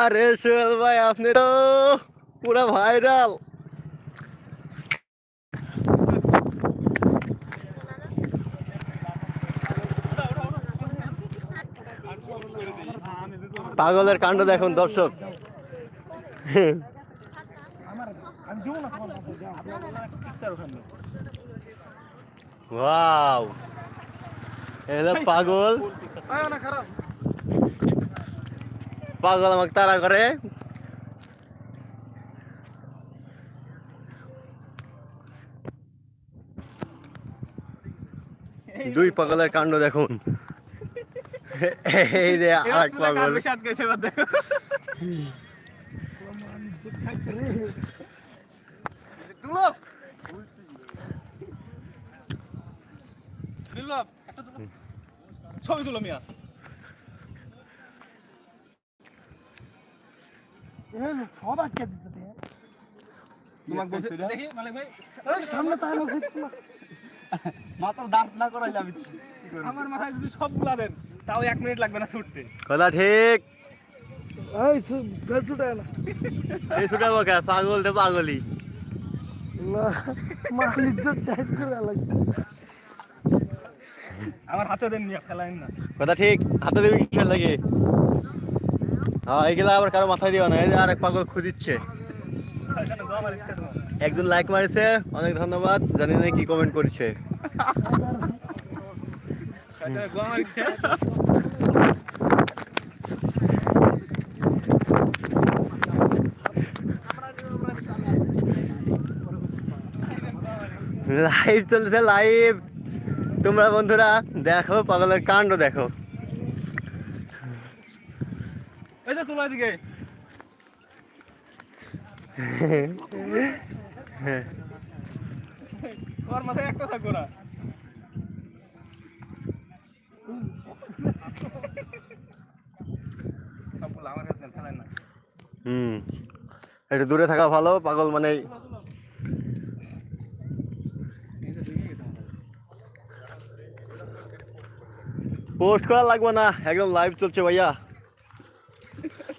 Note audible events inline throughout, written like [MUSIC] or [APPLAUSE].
আরে সোহেল ভাই আপনি তো পুরা ভাইরাল পাগলের কাণ্ড দেখুন দর্শক। ওয়াও। এলো পাগল। পাগল আমাকে তারা করে। দুই পাগলের কাণ্ড দেখুন। এই যে আরেক পাগল। ছবি তুলো মিয়া। তোমাকে বলছি? দেখি মালিক ভাই। সামনে তাহলে মাত্র দাঁত না করাই যাবি আমার মাথায় যদি সবগুলা দেন তাও এক মিনিট লাগবে না ছুটতে। কথা ঠিক। এই বেসুটা না। এই ছুটাবো কে? পাগল তো পাগলই না মালিক যে সাইড করে লাগছে আমার হাতে দেন মিয়া ফেলাইন না। কথা ঠিক হাতে দেবে কি খেল লাগে? হ্যাঁ এগুলা আবার কারও মাথায় দিও না এই যে আরেক পাগল খুঁজিচ্ছে। একজন লাইক মারিছে অনেক ধন্যবাদ জানি না কি কমেন্ট করেছে এখানে যাও আমার ইচ্ছা লাইভ চলছে লাইভ তোমরা বন্ধুরা, দেখো, পাগলের কাণ্ড দেখো। দিকে না। হুম। একটু দূরে থাকা ভালো, পাগল মানে পোস্ট করা লাগবে না একদম লাইভ চলছে ভাইয়া।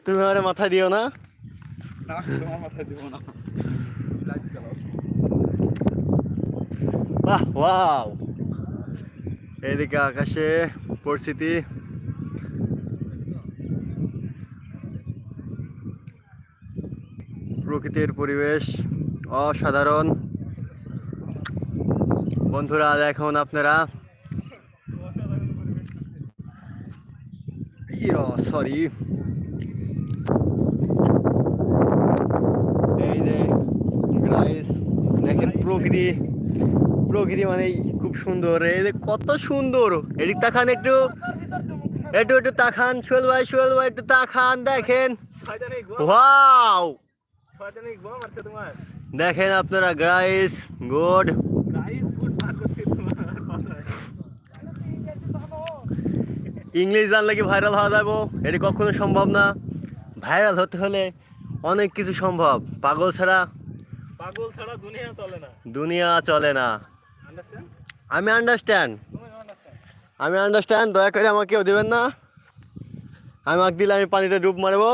তুমি আমার মাথায় দিও না। বাহ ওয়াও এদিকে আকাশে পরিস্থিতি। প্রকৃতির পরিবেশ অসাধারণ। বন্ধুরা দেখুন আপনারা। সরি এই যে দেখেন প্রকৃতি। প্রকৃতি মানে খুব সুন্দর। এই যে কত সুন্দর। এদিক তাকান একটু। একটু একটু তাকান। সোহেল ভাই সোহেল ভাই একটু তাকান দেখেন। ওয়াও দেখেন আপনারা গাইস গুড গাইস গুড মার করছে তোমার কথায় ইংলিশ জানলে কি ভাইরাল হওয়া যাব? এটি কখনো সম্ভব না। ভাইরাল হতে হলে অনেক কিছু সম্ভব। পাগল ছাড়া পাগল ছাড়া দুনিয়া চলে না। দুনিয়া চলে না। আমি আন্ডারস্ট্যান্ড আমি আন্ডারস্ট্যান্ড দয়া করে আমাকে কেউ দেবেন না। আমাকে দিলে আমি পানিতে ডুব মারবো।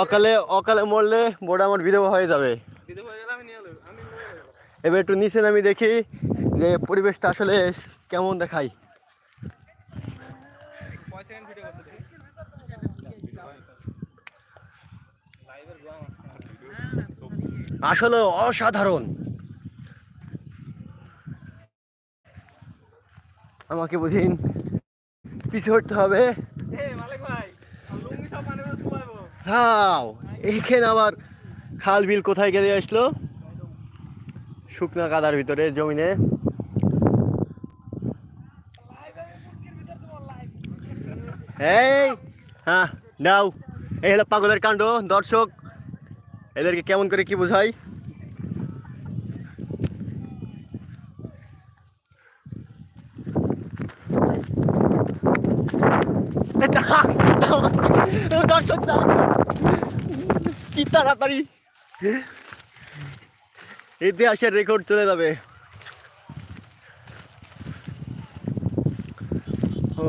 অকালে অকালে মরলে বোর্ড আমার বিধবা হয়ে যাবে। আমি আমি এবার একটু নিচে আমি দেখি যে পরিবেশটা আসলে কেমন দেখায়। সেকেন্ড ভিডিও করতে আসলে অসাধারণ। আমাকে বুঝিন পিছু হটতে হবে। হাও এইখানে আবার খাল বিল কোথায় গেলে আসলো? শুকনা কাদার ভিতরে জমিনে। এই হ্যাঁ নাও। এই হলো পাগলের কাণ্ড, দর্শক। এদেরকে কেমন করে কি বোঝাই? দর্শক কি তাড়াতাড়ি। ইতিহাসের রেকর্ড চলে যাবে। ও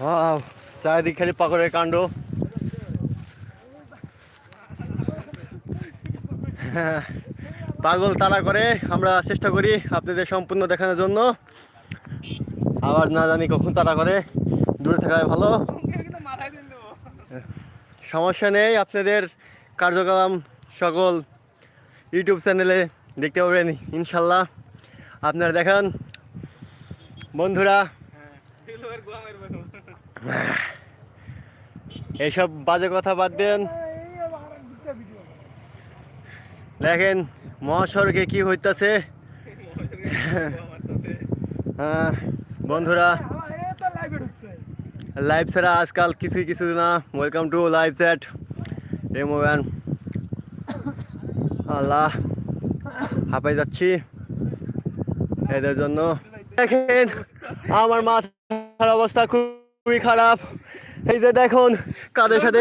Wow, চারিদিক খালি পাকড়ের কাণ্ড। হ্যাঁ, পাগল তাড়া করে আমরা চেষ্টা করি আপনাদের সম্পূর্ণ দেখানোর জন্য। আবার না জানি কখন তাড়া করে দূরে থাকায় ভালো। সমস্যা নেই আপনাদের কার্যক্রম সকল ইউটিউব চ্যানেলে দেখতে পাবেন ইনশাল্লাহ। আপনারা দেখান। বন্ধুরা এগুলো আর গোয়া মারবে না। এইসব বাজে কথা বাদ দেন। দেখেন মহাসড়কে কি হইতাছে? হ্যাঁ, বন্ধুরা লাইভ ছাড়া আজকাল কিছুই কিছু না। Welcome to live chat mobile আল্লাহ হাঁপাই যাচ্ছি এদের জন্য। দেখেন আমার মাথার অবস্থা খুবই খারাপ। এই যে দেখুন কাদের সাথে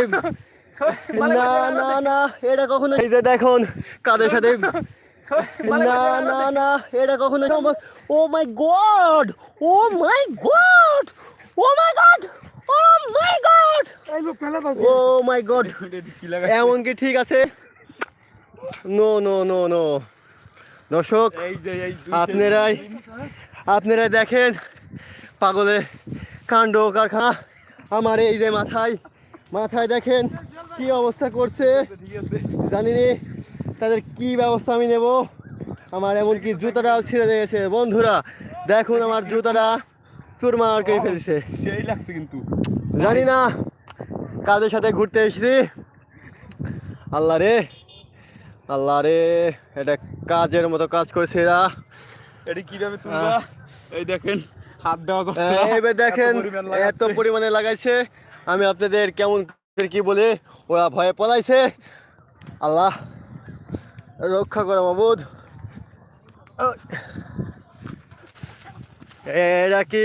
[LAUGHS] না না না এটা কখনো এই যে দেখুন কাদের সাথে না না না এটা কখনো ও my god oh my god oh my god oh my god. এই লোক ফেলে দাও ও মাই গড এমন কি ঠিক আছে? No no no no. দর্শক আপনারাই আপনারা দেখেন পাগলে কাণ্ড কারখানা। আমার এই যে মাথায় মাথায় দেখেন কি অবস্থা করছে। জানি নি তাদের কি ব্যবস্থা আমি নেব। আমার এমনকি জুতাটাও ছিঁড়ে দিয়েছে। বন্ধুরা দেখুন আমার জুতাটা চুরমার করে ফেলছে। সেই লাগছে কিন্তু। জানি না কাদের সাথে ঘুরতে এসেছি। আল্লাহ রে আল্লাহ রে এটা কাজের মতো কাজ করছে এরা। এটা কীভাবে তুলবা? এই দেখেন। হাত দেওয়া যাচ্ছে না। দেখেন এত পরিমাণ লাগাইছে। আমি আপনাদের কেমন করে কি বলে ওরা ভয়ে পলাইছে। আল্লাহ রক্ষা করে মাবুদ। এরা কি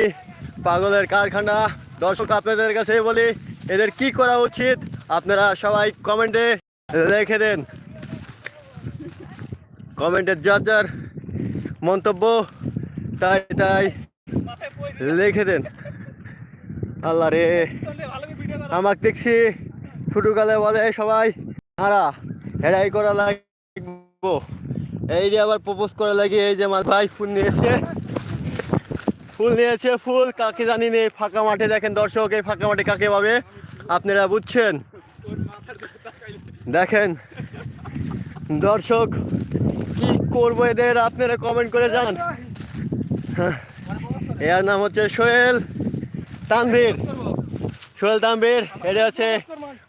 পাগলের কারখানা? দর্শক আপনাদের কাছে বলি এদের কি করা উচিত? আপনারা সবাই কমেন্টে রেখে দেন। কমেন্টের যার যার মন্তব্য তাই তাই। লিখে দেন। আল্লাহ রে। আমাকে দেখছি ছোটকালে বলে সবাই হারা হেরাই করা লাগবো। এই যে আবার প্রপোজ করা লাগে এই যে আমার ভাই ফুল নিয়েছে। ফুল নিয়েছে ফুল। কাকে জানি নেই ফাঁকা মাঠে দেখেন দর্শক এই ফাঁকা মাঠে কাকে পাবে? আপনারা বুঝছেন? দেখেন। দর্শক কি করব এদের? আপনারা কমেন্ট করে যান। হ্যাঁ, এর নাম হচ্ছে সোহেল তানভীর। সোহেল তানভীর, এটা হচ্ছে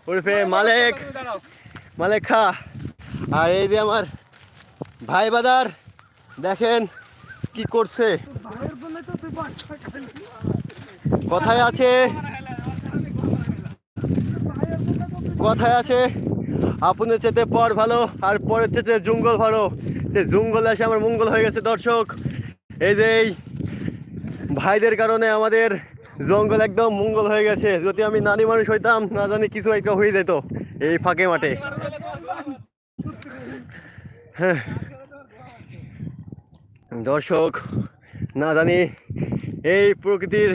উর্ফে মালেক। মালেক খা। আর এই যে আমার ভাই বাদার, দেখেন কি করছে। কথায় আছে। কথায় আছে, আপনার চেতে পর ভালো, আর পরের চেতে জঙ্গল ভালো। জঙ্গলে এসে আমার মঙ্গল হয়ে গেছে, দর্শক। এই যে ভাইদের কারণে আমাদের জঙ্গল একদম মঙ্গল হয়ে গেছে। যদি আমি নানি মানুষ হইতাম, না জানি কিছু একটা হয়ে যেত এই ফাঁকে মাঠে। হ্যাঁ। দর্শক, না জানি এই প্রকৃতির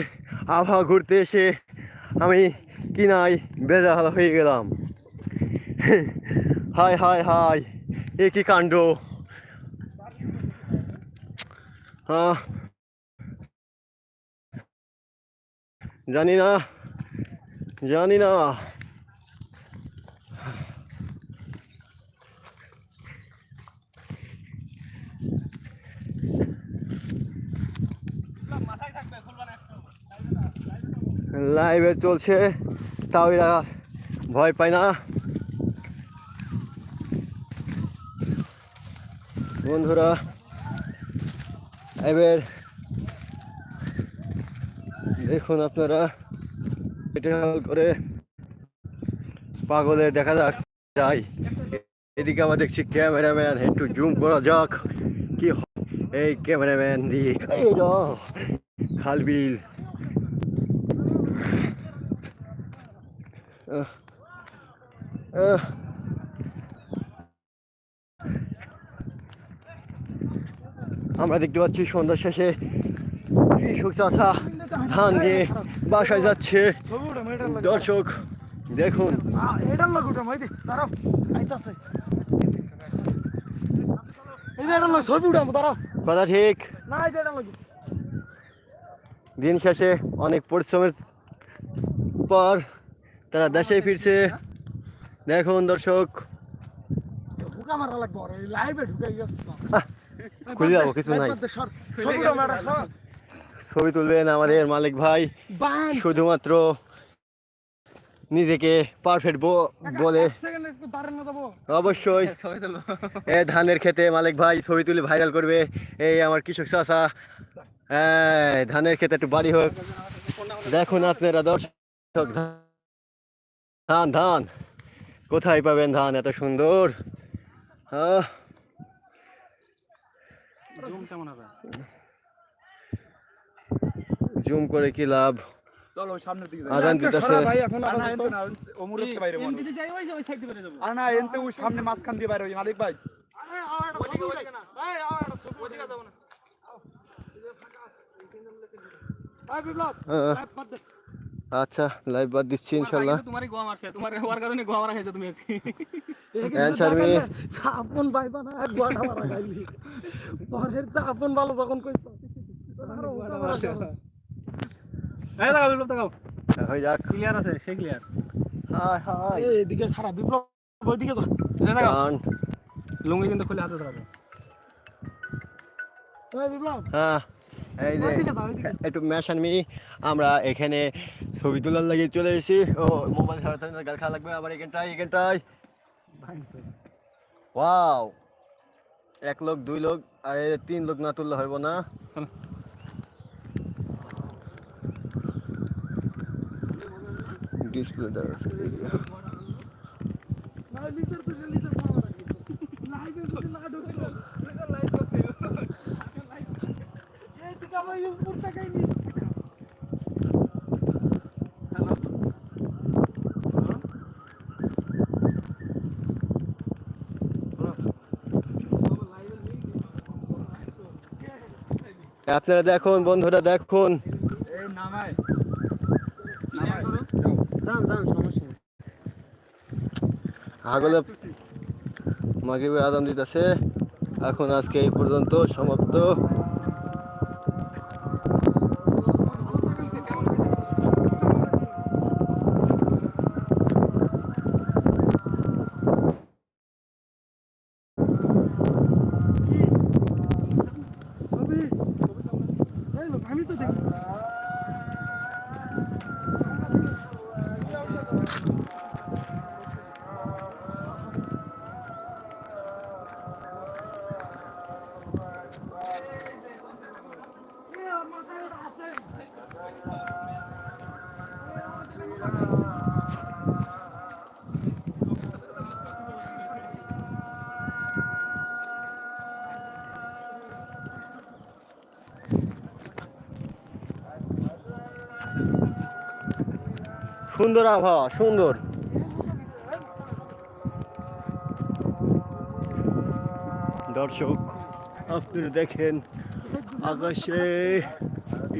আবহাওয়া ঘুরতে এসে আমি কি নাই বেজাল হয়ে গেলাম। হায় হায় হায়, এ কি কাণ্ড? হ্যাঁ জানি না জানি না লাইভে চলছে তাও এরা ভয় পায় না। বন্ধুরা এবার দেখুন আপনারা এটা করে পাগলে দেখা যাক যাই। এদিকে আবার দেখছি ক্যামেরাম্যান একটু জুম করা যাক কি এই ক্যামেরাম্যান দিয়ে এই র খাল আহ, আহ। আমরা দেখতে পাচ্ছি সন্ধ্যার শেষে কৃষক চাষা। ধান নিয়ে বাসায় যাচ্ছে দর্শক দেখুন। কথা ঠিক। দিন শেষে অনেক পরিশ্রমের পর তারা দেশে ফিরছে। দেখুন দর্শক। খুলে যাব কিছু নাই। ছবি তুলবেন আমাদের মালিক ভাই। শুধুমাত্র নিজেকে পারফেক্ট বলে অবশ্যই। এ ধানের খেতে মালিক ভাই ছবি তুলে ভাইরাল করবে। এই আমার কৃষক চাষা এই ধানের খেতে একটু বাড়ি হোক। দেখুন আপনারা দর্শক ধান ধান। কোথায় পাবেন ধান এত সুন্দর? আহ, জুম করে কি লাভ? চলো সামনের দিকে আজান দিতেছে। ভাই এখন আর না আপাতত। এনতে না ওমর থেকে বাইরে মনে এমনিতে যাই ওই ওই সাইড দিয়ে বেরিয়ে আর না এনতে ওই সামনে মাঝখান দিয়ে বাইরে ওই মালিক ভাই। আরে, আও একটা ছবি উঠাই। এই, আও একটা ছবি উঠাই। আও। এই বিপ্লব, আহ, বাদ দে। আচ্ছা লাইভ বাদ দিচ্ছি ইনশাল্লাহ। তোমারই গোয়া মারছে। তোমার ওর কারণে গোয়া মারা খেয়েছো তুমি আজকে. আপন ভাই বানা গোয়াটা মারা খাইলি পরের আপন ভালো যখন কইছ এই লাগাও বিপ্লব লাগাও হয়ে যাক। ক্লিয়ার আছে সে ক্লিয়ার হাই হাই এদিকে খারাপ বিপ্লব ওইদিকে যা এই লাগাও লুঙ্গি কিন্তু খুলে হাতে ধরাবো এই বিপ্লব। হ্যাঁ এই যে একটু মেশান মি আমরা এখানে ছবি তোলার লাগে চলে এসেছি। ও মোবাইল ছাড়াতে গাল খাওয়া লাগবে। আবার এখানটায় এখানটায়। ওয়াও। এক লোক দুই লোক আর তিন লোক না তুললে হইব না চলো। ডিসপ্লে দেওয়া আছে না লিটার তো লিটার পাওয়া লাগে লাইভে যদি না ঢুকতো লাইভ করতে এই দিকে ভাই উপর তাকাই নি আপনারা দেখুন বন্ধুরা দেখুন এই নামায় ক্লিয়ার করো দাম দাম সমস্যা নেই আগলে মাগরিবের আদান দিতেছে। এখন আজকে এই পর্যন্ত সমাপ্ত ছবি এই লোক আমি তো দেখি সুন্দর আবহাওয়া, সুন্দর। দর্শক, আপনারা দেখেন আকাশে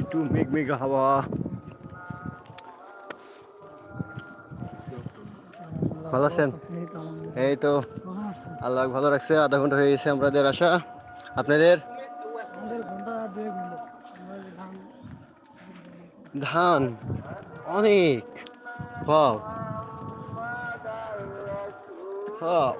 একটু মেঘমেঘ হাওয়া। ভালো আছেন? এই তো, আল্লাহ ভালো রাখছে, আধা ঘণ্টা হয়ে গেছে আমাদের আসা। আপনাদের? ধান, অনেক। Wow wow